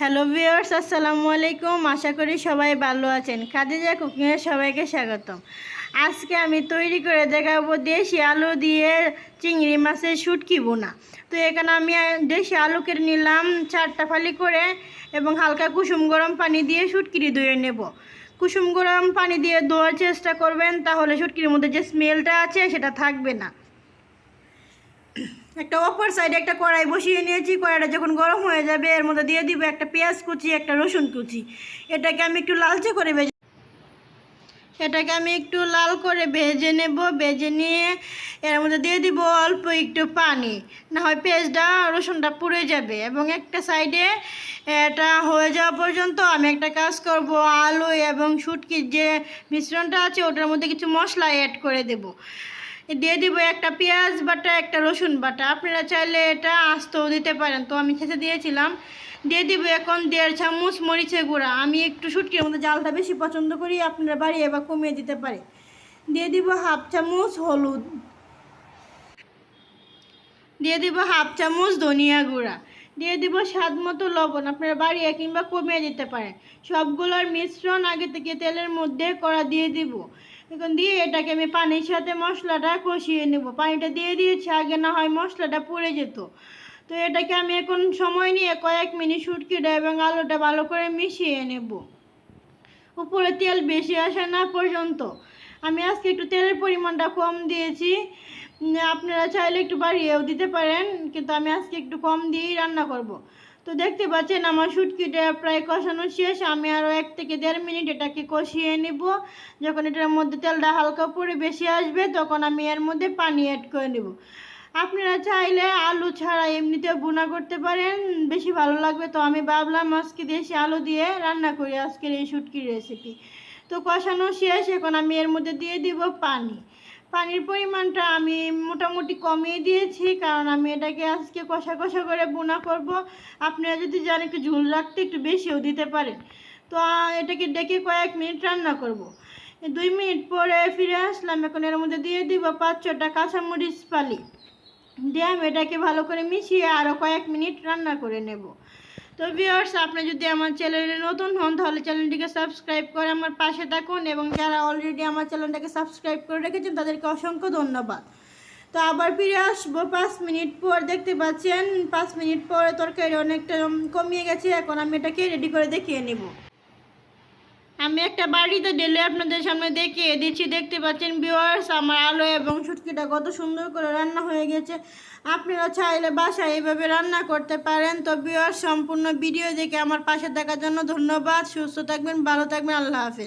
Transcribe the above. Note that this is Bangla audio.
হ্যালো ভিউয়ার্স আসসালামু আলাইকুম। আশা করি সবাই ভালো আছেন। খাদিজা কুকিংয়ে সবাইকে স্বাগতম। আজকে আমি তৈরি করে দেখাবো দেশি আলু দিয়ে চিংড়ি মাছের শুটকি বোনা তো এখানে আমি দেশি আলু কেটে নিলাম চারটা ফালি করে এবং হালকা কুসুম গরম পানি দিয়ে শুটকিটি ধুয়ে নেব। কুসুম গরম পানি দিয়ে ধোয়ার চেষ্টা করবেন, তাহলে শুটকির মধ্যে যে স্মেলটা আছে সেটা থাকবে না। একটা অপর সাইডে একটা কড়াই বসিয়ে নিয়েছি, কড়াইটা যখন গরম হয়ে যাবে, এর মধ্যে দিয়ে দিব একটা পেঁয়াজ কুচি, একটা রসুন কুচি। এটাকে আমি একটু লালচে করে ভেজে এটাকে আমি একটু লাল করে ভেজে নেব, ভেজে নিয়ে এর মধ্যে দিয়ে দিব অল্প একটু পানি। না হয় পেঁয়াজটা, রসুনটা পুড়ে যাবে এবং একটা সাইডে এটা হয়ে যাওয়া পর্যন্ত আমি একটা কাজ করব, আলু এবং শুটকির যে মিশ্রণটা আছে, ওটার মধ্যে কিছু মশলা অ্যাড করে দেব। দিয়ে দিব একটা পেঁয়াজ বাটা, একটা রসুন বাটা। আপনারা চাইলে এটা আস্তও দিতে পারেন। তো আমি খেতে দিয়েছিলাম। দিয়ে দিব এখন দেড় চামচ মরিচের গুঁড়া। আমি একটু শুটকির মধ্যে জালটা বেশি পছন্দ করি, আপনারা বাড়িয়ে বা কমিয়ে দিতে পারে। দিয়ে দিব হাফ চামচ হলুদ। দিয়ে দিব হাফ চামচ ধনিয়া গুঁড়া। দিয়ে দিব স্বাদ মতো লবণ। আপনারা বাড়িয়ে কিংবা কমিয়ে দিতে পারেন। সবগুলোর মিশ্রণ আগে থেকে তেলের মধ্যে করা দিয়ে দিব। এখন দিয়ে এটাকে আমি পানির সাথে মশলাটা কষিয়ে নেব। পানিটা দিয়ে দিয়েছি, আগে না হয় মশলাটা পুড়ে যেত। তো এটাকে আমি এখন সময় নিয়ে কয়েক মিনিট শুটকিটা এবং আলুটা ভালো করে মিশিয়ে নেব। উপরে তেল বেশি আসে না পর্যন্ত। আমি আজকে একটু তেলের পরিমাণটা কম দিয়েছি। আপনারা চাইলে একটু বাড়িয়েও দিতে পারেন, কিন্তু আমি আজকে একটু কম দিয়েই রান্না করব। তো দেখতে পাচ্ছেন আমার শুটকিটা প্রায় কষানো শেষ। আমি আরও এক থেকে দেড় মিনিট এটাকে কষিয়ে নিব। যখন এটার মধ্যে তেলটা হালকা পরে বেশি আসবে, তখন আমি এর মধ্যে পানি অ্যাড করে নেব। আপনারা চাইলে আলু ছাড়া এমনিতেও বোনা করতে পারেন, বেশি ভালো লাগবে। তো আমি ভাবলাম আজকে দেশি আলু দিয়ে রান্না করি আজকের এই শুটকির রেসিপি তো কষানো শেষ, এখন আমি এর মধ্যে দিয়ে দিব পানি। পানির পরিমাণটা আমি মোটামুটি কমিয়ে দিয়েছি, কারণ আমি এটাকে আজকে কষা কষা করে বোনা করব। আপনারা যদি জান একটু ঝুল রাখতে একটু বেশিও দিতে পারেন। তো এটাকে ডেকে কয়েক মিনিট রান্না করব। দুই মিনিট পরে ফিরে আসলাম, এখন এর মধ্যে দিয়ে দিব পাঁচ ছটা কাঁচামরিচ পালি দিয়ে আমি এটাকে ভালো করে মিশিয়ে আরও কয়েক মিনিট রান্না করে নেব। তো ভিউয়ার্স আপনি যদি আমার চ্যানেলে নতুন হন, তাহলে চ্যানেলটিকে সাবস্ক্রাইব করে আমার পাশে থাকুন এবং যারা অলরেডি আমার চ্যানেলটাকে সাবস্ক্রাইব করে রেখেছেন, তাদেরকে অসংখ্য ধন্যবাদ। তো আবার ফিরে আসব পাঁচ মিনিট পর, দেখতে পাচ্ছেন? পাঁচ মিনিট পরে তরকারি অনেকটা কমিয়ে গেছে, এখন আমি এটাকে রেডি করে দেখিয়ে নেব। আমি একটা বাড়িতে ডেলে আপনাদের সামনে দেখিয়ে দিচ্ছি। দেখতে পাচ্ছেন ভিওয়ার্স আমার আলো এবং শুটকিটা কত সুন্দর করে রান্না হয়ে গেছে। আপনারা চাইলে বাসায় এইভাবে রান্না করতে পারেন। তো ভিওয়ার্স সম্পূর্ণ ভিডিও দেখে আমার পাশে থাকার জন্য ধন্যবাদ। সুস্থ থাকবেন, ভালো থাকবেন। আল্লাহ হাফেজ।